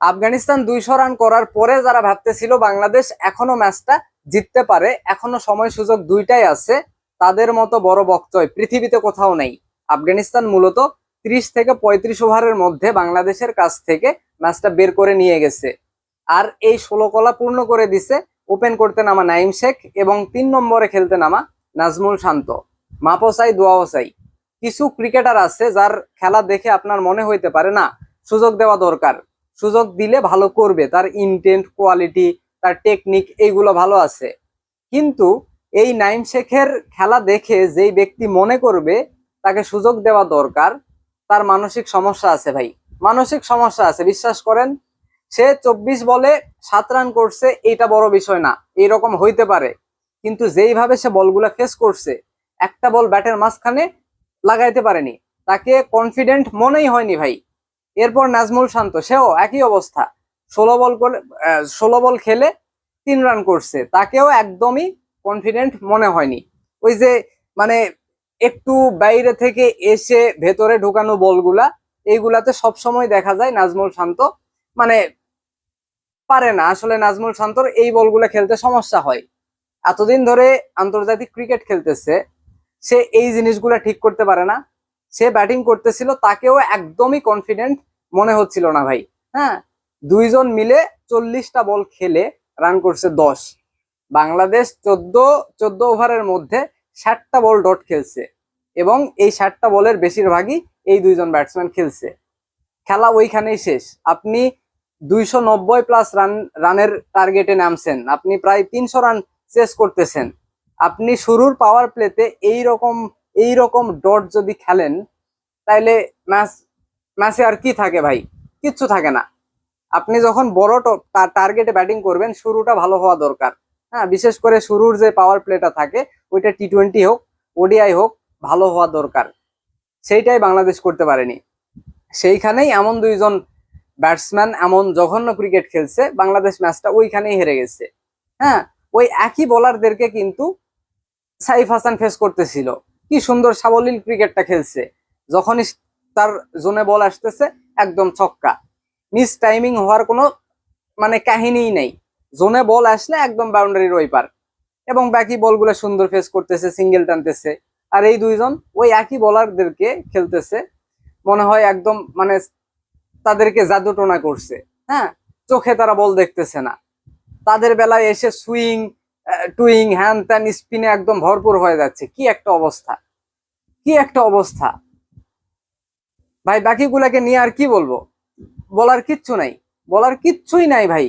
আফগানিস্তান দুইশো রান করার পরে যারা ভাবতেছিল বাংলাদেশ এখনও ম্যাচটা জিততে পারে, এখনও সময় সুযোগ দুইটাই আছে, তাদের মতো বড় বক্তব্য পৃথিবীতে কোথাও নেই। আফগানিস্তান মূলত ত্রিশ থেকে পঁয়ত্রিশ ওভারের মধ্যে বাংলাদেশের কাছ থেকে ম্যাচটা বের করে নিয়ে গেছে। আর এই ষোলো কলা পূর্ণ করে দিছে ওপেন করতে নামা নাইম শেখ এবং তিন নম্বরে খেলতে নামা নাজমুল শান্ত। মাপও চাই, দোয়াও চাই। কিছু ক্রিকেটার আছে যার খেলা দেখে আপনার মনে হইতে পারে, না, সুযোগ দেওয়া দরকার। সুযোগ দিলে ভালো করবে। তার ইন্টেন্ট কোয়ালিটি তার টেকনিক এইগুলো ভালো আছে। কিন্তু এই নাইম শেখের খেলা দেখে যেই ব্যক্তি মনে করবে, তাকে সুযোগ দেওয়া দরকার, তার মানসিক সমস্যা আছে ভাই। মানসিক সমস্যা আছে, বিশ্বাস করেন। সে চব্বিশ বলে সাত রান করছে, এইটা বড় বিষয় না। এইরকম হইতে পারে। কিন্তু যেইভাবে সে বলগুলা ফেস করছে, একটা বল ব্যাটের মাঝখানে লাগাইতে পারেনি। তাকে কনফিডেন্ট মনেই হয়নি ভাই। এরপর নাজমুল শান্ত, সেও একই অবস্থা। ষোলো বল করে ষোলো বল খেলে তিন রান করছে। তাকেও একদমই কনফিডেন্ট মনে হয়নি। ওই যে মানে একটু বাইরে থেকে এসে ভেতরে ঢুকানো বলগুলা, এইগুলাতে সবসময় দেখা যায় নাজমুল শান্ত মানে পারে না। আসলে নাজমুল শান্তর এই বলগুলো খেলতে সমস্যা হয়। এতদিন ধরে আন্তর্জাতিক ক্রিকেট খেলতেছে, সে এই জিনিসগুলো ঠিক করতে পারে না। সে ব্যাটিং করতেছিল, তাকেও একদমই কনফিডেন্ট মনে হচ্ছিল না ভাই। হ্যাঁ? দুইজন মিলে চল্লিশটা বল খেলে রান করছে দশ। বাংলাদেশ চোদ্দ চোদ্দ ওভারের মধ্যে ষাটটা বল ডট খেলছে এবং এই ষাটটা বলের বেশিরভাগই এই দুইজন ব্যাটসম্যান খেলছে। খেলা ওইখানেই শেষ। আপনি দুইশো নব্বই প্লাস রান রানের টার্গেটে নামছেন। আপনি প্রায় তিনশো রান চেস করতেছেন। আপনি শুরুর পাওয়ার প্লেতে এই রকম এই রকম ডট যদি খেলেন, তাইলে ম্যাচ, ম্যাচে আর কি থাকে ভাই? কিচ্ছু থাকে না। আপনি যখন বড় টার্গেটে ব্যাটিং করবেন, শুরুটা ভালো হওয়া দরকার। হ্যাঁ বিশেষ করে শুরুর যে পাওয়ার প্লেটা থাকে, ওইটা টি টোয়েন্টি হোক ওডিআই হোক, ভালো হওয়া দরকার। সেইটাই বাংলাদেশ করতে পারেনি। সেইখানেই এমন দুইজন ব্যাটসম্যান এমন জঘন্য ক্রিকেট খেলছে, বাংলাদেশ ম্যাচটা ওইখানেই হেরে গেছে। হ্যাঁ ওই একই বোলারদেরকে কিন্তু সাইফ হাসান ফেস করতেছিল। কি সুন্দর সাবলীল ক্রিকেটটা খেলছে। যখনই তার জোনে বল আসতেছে, একদম ছক্কা। মিস টাইমিং হওয়ার কোনো মানে কাহিনীই নেই। জোনে বল আসলে একদম বাউন্ডারির ওই পার। এবং বাকি বলগুলো সুন্দর ফেস করতেছে সিঙ্গেল টানতেছে। আর এই দুইজন ওই একই বলারদেরকে খেলতেছে। মনে হয় একদম মানে তাদেরকে জাদুটোনা করছে। হ্যাঁ? চোখে তারা বল দেখতেছে না। তাদের বেলায় এসে সুইং টুইং হ্যান ত্যান স্পিনে একদম ভরপুর হয়ে যাচ্ছে। কি একটা অবস্থা? কি একটা অবস্থা? ভাই, বাকিগুলাকে নিয়ে আর কি বলব? বলার কিচ্ছু নাই। বলার কিচ্ছুই নাই ভাই।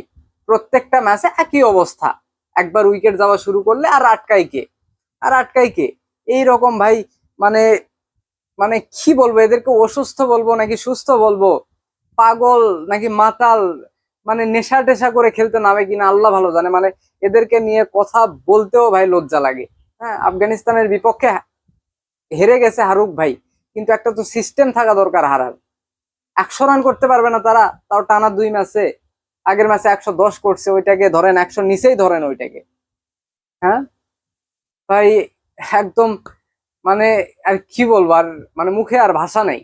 প্রত্যেকটা ম্যাচে একই অবস্থা। একবার উইকেট যাওয়া শুরু করলে আর আটকাই কে? আর আটকাই কে? এই রকম ভাই মানে মানে কি বলব? এদেরকে অসুস্থ বলব নাকি সুস্থ বলব? পাগল নাকি মাতাল? মানে নেশা টেশা করে খেলতে নামে কিনা আল্লাহ ভালো জানে। মানে এদেরকে নিয়ে কথা বলতেও ভাই লজ্জা লাগে। হ্যাঁ আফগানিস্তানের বিপক্ষে হেরে গেছে হারুক ভাই, কিন্তু একটা তো সিস্টেম থাকা দরকার হারার। একশো রান করতে পারবে না তারা, তাও টানা দুই ম্যাচে। আগের ম্যাচে একশো দশ করছে, ওইটাকে ধরেন একশো নিচেই ধরেন ওইটাকে। হ্যাঁ? ভাই, একদম মানে আর কি বলব, আর মানে মুখে আর ভাষা নেই।